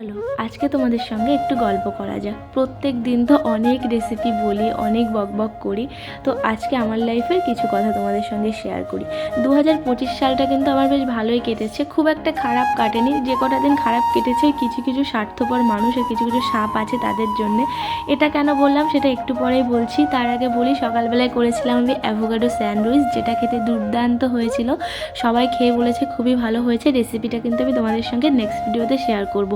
Hello আজকে তোমাদের সঙ্গে একটু গল্প করা যাক। প্রত্যেক দিন তো অনেক রেসিপি বলি, অনেক বক বক করি। তো আজকে আমার লাইফের কিছু কথা তোমাদের সঙ্গে শেয়ার করি। দু হাজার পঁচিশ সালটা কিন্তু আমার বেশ ভালোই কেটেছে। খুব একটা খারাপ কাটেনি। যে কটা দিন খারাপ কেটেছে, কিছু কিছু স্বার্থপর মানুষ আর কিছু কিছু সাপ আছে তাদের জন্যে। এটা কেন বললাম সেটা একটু পরেই বলছি। তার আগে বলি, সকালবেলায় করেছিলাম আমি অ্যাভোকাডো স্যান্ডউইচ যেটা খেতে দুর্দান্ত হয়েছিল। সবাই খেয়ে বলেছে, খুবই ভালো হয়েছে। রেসিপিটা কিন্তু আমি তোমাদের সঙ্গে নেক্সট ভিডিওতে শেয়ার করব।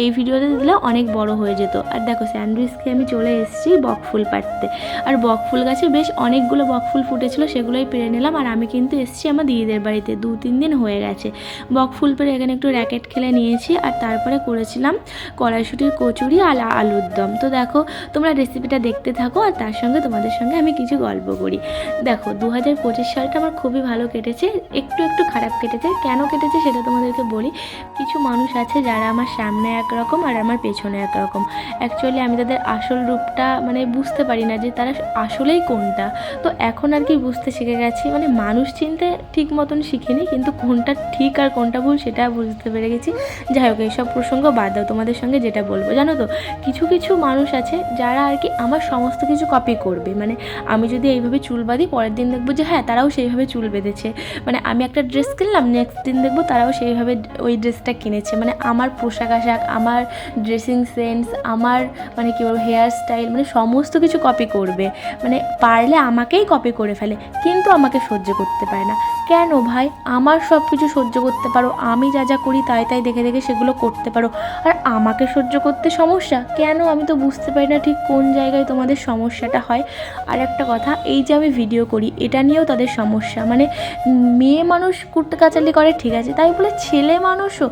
এই ভিডিওতে দিলে অনেক বড় হয়ে যেত। আর দেখো স্যান্ডউইচ খেয়ে আমি চলে এসেছি বকফুল পাড়তে। আর বকফুল গাছে বেশ অনেকগুলো বকফুল ফুটেছিল, সেগুলোই পেরে নিলাম। আর আমি কিন্তু এসেছি আমার দিদিদের বাড়িতে দু তিন দিন হয়ে গেছে। বকফুল পেরে এখানে একটু র্যাকেট খেলে নিয়েছি, আর তারপরে করেছিলাম কড়াইশুটির কচুরি আর আলুর দম। তো দেখো, তোমরা রেসিপিটা দেখতে থাকো, আর তার সঙ্গে তোমাদের সঙ্গে আমি কিছু গল্প করি। দেখো দু হাজার পঁচিশ সালটা আমার খুবই ভালো কেটেছে, একটু একটু খারাপ কেটেছে। কেন কেটেছে সেটা তোমাদেরকে বলি। কিছু মানুষ আছে যারা আমার সামনে একরকম আর আমার পেছনে একরকম। অ্যাকচুয়ালি আমি তাদের আসল রূপটা মানে বুঝতে পারি না যে তারা আসলেই কোনটা। তো এখন আর কি বুঝতে শিখে গেছি। মানে মানুষ চিনতে ঠিক মতন শিখিনি, কিন্তু কোনটা ঠিক আর কোনটা ভুল সেটা বুঝতে পেরে গেছি। যাই হোক, এইসব প্রসঙ্গ বাদ দাও, তোমাদের সঙ্গে যেটা বলব। জানো তো, কিছু কিছু মানুষ আছে যারা আর কি আমার সমস্ত কিছু কপি করবে। মানে আমি যদি এইভাবে চুল বাঁধি, পরের দিন দেখব যে হ্যাঁ তারাও সেইভাবে চুল বেঁধেছে। মানে আমি একটা ড্রেস কিনলাম নেক্সট দিন দেখব তারাও সেইভাবে ওই ড্রেসটা কিনেছে। মানে আমার পোশাক আশাক আমার ড্রেসিং সেন্স আমার মানে কী বলব হেয়ার স্টাইল মানে সমস্ত কিছু কপি করবে। মানে পারলে আমাকেই কপি করে ফেলে, কিন্তু আমাকে সহ্য করতে পারে না। কেন ভাই? আমার সব কিছু সহ্য করতে পারো, আমি যা যা করি তাই তাই দেখে দেখে সেগুলো করতে পারো। আর আমাকে সহ্য করতে সমস্যা? কেন? আমি তো বুঝতে পারি না ঠিক কোন জায়গায় তোমাদের সমস্যাটা হয়। আর একটা কথা, এই যে আমি ভিডিও করি, এটা নিয়েও তাদের সমস্যা। মানে মেয়ে মানুষ কুটতে কাচালি করে, ঠিক আছে? তাই বলে ছেলে মানুষও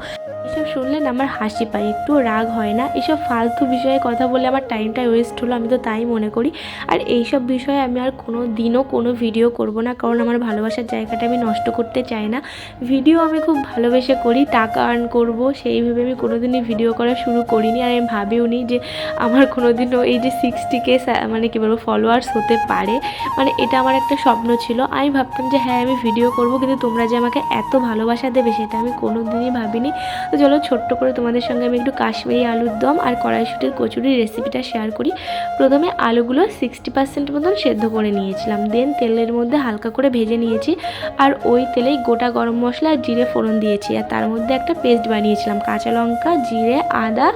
এসব শুনলেন, আমার হাসি পায়। একটু রাগ হয় না। এসব ফালতু বিষয়ে কথা বলে আমার টাইমটা ওয়েস্ট হলো, আমি তো তাই মনে করি। আর এইসব বিষয়ে আমি আর কোনো দিনও কোনো ভিডিও করব না, কারণ আমার ভালোবাসার জায়গাটা আমি নষ্ট করতে চাই না। ভিডিও আমি খুব ভালোবেসে করি, টাকা আর্ন করব সেইভাবে আমি কোনো দিনই ভিডিও করা শুরু করিনি। আর আমি ভাবিও নি যে আমার কোনো দিনও এই যে সিক্সটি কে মানে কী বলব ফলোয়ার্স হতে পারে। মানে এটা আমার একটা স্বপ্ন ছিল। আমি ভাবতাম যে হ্যাঁ আমি ভিডিও করব, কিন্তু তোমরা যে আমাকে এত ভালোবাসা দেবে, সেটা আমি কোনো দিনই ভাবিনি। তো চলো, ছোট্ট করে তোমাদের সঙ্গে আমি একটু কাশ্মীরি আলুর দম আর কড়াইশুটির কচুরির রেসিপিটা শেয়ার করি। প্রথমে আলুগুলো সিক্সটি পার্সেন্ট মতন সেদ্ধ করে নিয়েছিলাম। দেন তেলের মধ্যে হালকা করে ভেজে নিয়েছি আর ওই তেলেই গোটা গরম মশলা আর জিরে ফোড়ন দিয়েছি। আর তার মধ্যে একটা পেস্ট বানিয়েছিলাম, কাঁচা লঙ্কা, জিরে, আদা,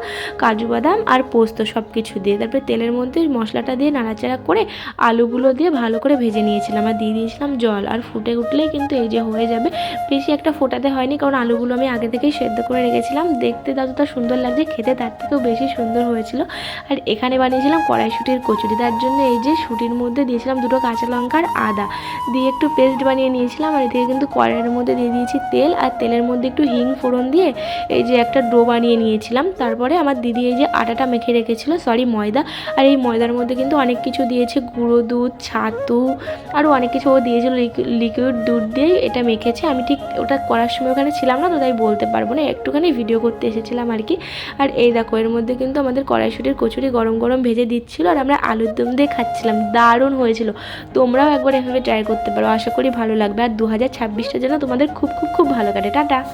কাজু বাদাম আর পোস্ত সব কিছু দিয়ে। তারপরে তেলের মধ্যে মশলাটা দিয়ে নাড়াচাড়া করে আলুগুলো দিয়ে ভালো করে ভেজে নিয়েছিলাম আর দিয়ে দিয়েছিলাম জল। আর ফুটে উঠলেই কিন্তু এই যে হয়ে যাবে, বেশি একটা ফোটাতে হয়নি কারণ আলুগুলো আমি আগে থেকেই সেদ্ধ করে রেখেছিলাম দেখতে ততটা সুন্দর লাগছে, খেতে তার থেকেও বেশি সুন্দর হয়েছিল। আর এখানে বানিয়েছিলাম কড়াইশুটির কচুরি, তার জন্য এই যে শুটির মধ্যে দিয়েছিলাম দুটো কাঁচা লঙ্কা আর আদা। দিয়ে একটু পেস্ট বানিয়ে নিয়েছিলাম, আর এদিকে কিন্তু কড়াইয়ের মধ্যে দিয়ে দিয়েছি তেল, আর তেলের মধ্যে একটু হিং ফোড়ন দিয়ে এই যে একটা ডো বানিয়ে নিয়েছিলাম। তারপরে আমার দিদি এই যে আটাটা মেখে রেখেছিল সরি ময়দা। আর এই ময়দার মধ্যে কিন্তু অনেক কিছু দিয়েছে, গুঁড়ো দুধ, ছাতু আরও অনেক কিছু ও দিয়েছিল লিকুইড দুধ দিয়ে এটা মেখেছে। আমি ঠিক ওটা করার সময় ওখানে ছিলাম না, তো তাই বলতে পারব না, একটুখানি ভিডিও করতে এসেছিলাম আর কি। আর এই দেখো, এর মধ্যে কিন্তু আমাদের কড়াইশুটির কচুরি গরম গরম ভেজে দিচ্ছিল আর আমরা আলুর দম দিয়ে খাচ্ছিলাম। দারুণ হয়েছিল। তোমরাও একবার এভাবে ট্রাই করতে পারো। আশা করি ভালো লাগবে। আর দু হাজার ছাব্বিশটা যেন তোমাদের খুব খুব খুব ভালো কাটে। টাটা!